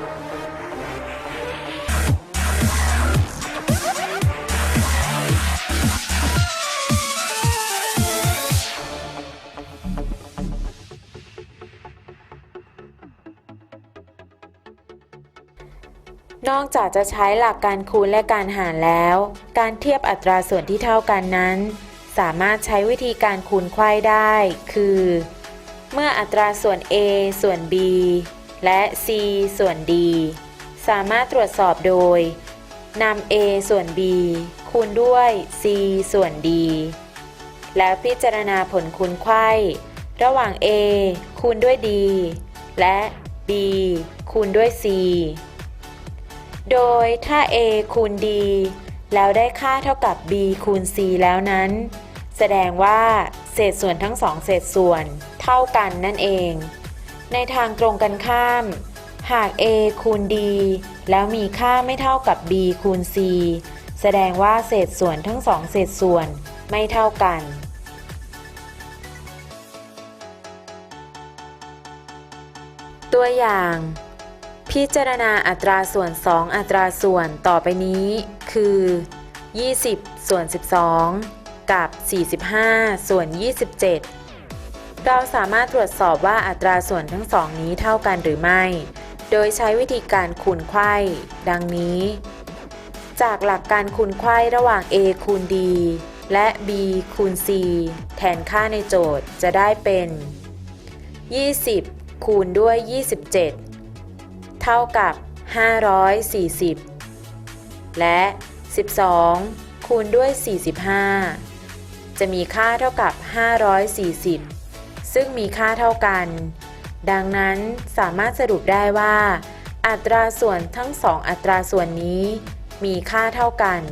นอกจากจะใช้หลักการคูณและการหารแล้ว การเทียบอัตราส่วนที่เท่ากันนั้น สามารถใช้วิธีการคูณไขว้ได้ คือ เมื่ออัตราส่วน a ส่วน b และ c ส่วน d สามารถตรวจสอบโดยนำ a ส่วน b คูณด้วย c ส่วน d แล้วพิจารณาผลคูณไขว้ระหว่าง a คูณด้วย d และ b คูณด้วย c โดยถ้า a คูณ d แล้วได้ค่าเท่ากับ b คูณ c แล้วนั้น แสดงว่าเศษส่วนทั้งสองเศษส่วนเท่ากันนั่นเอง ในทางตรงกันข้าม หาก a คูณ d แล้วมีค่าไม่เท่ากับ b คูณ c แสดงว่าเศษส่วนทั้งสองเศษส่วนไม่เท่ากัน ตัวอย่าง พิจารณาอัตราส่วน 2 อัตราส่วนต่อไปนี้ คือ 20 ส่วน 12 กับ 45 ส่วน 27 เราสามารถตรวจสอบว่าอัตราส่วนทั้งสองนี้เท่ากันหรือไม่ โดยใช้วิธีการคูณไขว้ ดังนี้ จากหลักการคูณไขว้ระหว่าง a คูณ d และ b คูณ c แทนค่าในโจทย์จะได้เป็น 20 คูณด้วย 27 เท่ากับ 540 และ 12 คูณด้วย 45 จะมีค่าเท่ากับ 540 ซึ่งมีค่าเท่ากัน ดังนั้นสามารถสรุปได้ว่า อัตราส่วนทั้งสองอัตราส่วนนี้ มีค่าเท่ากัน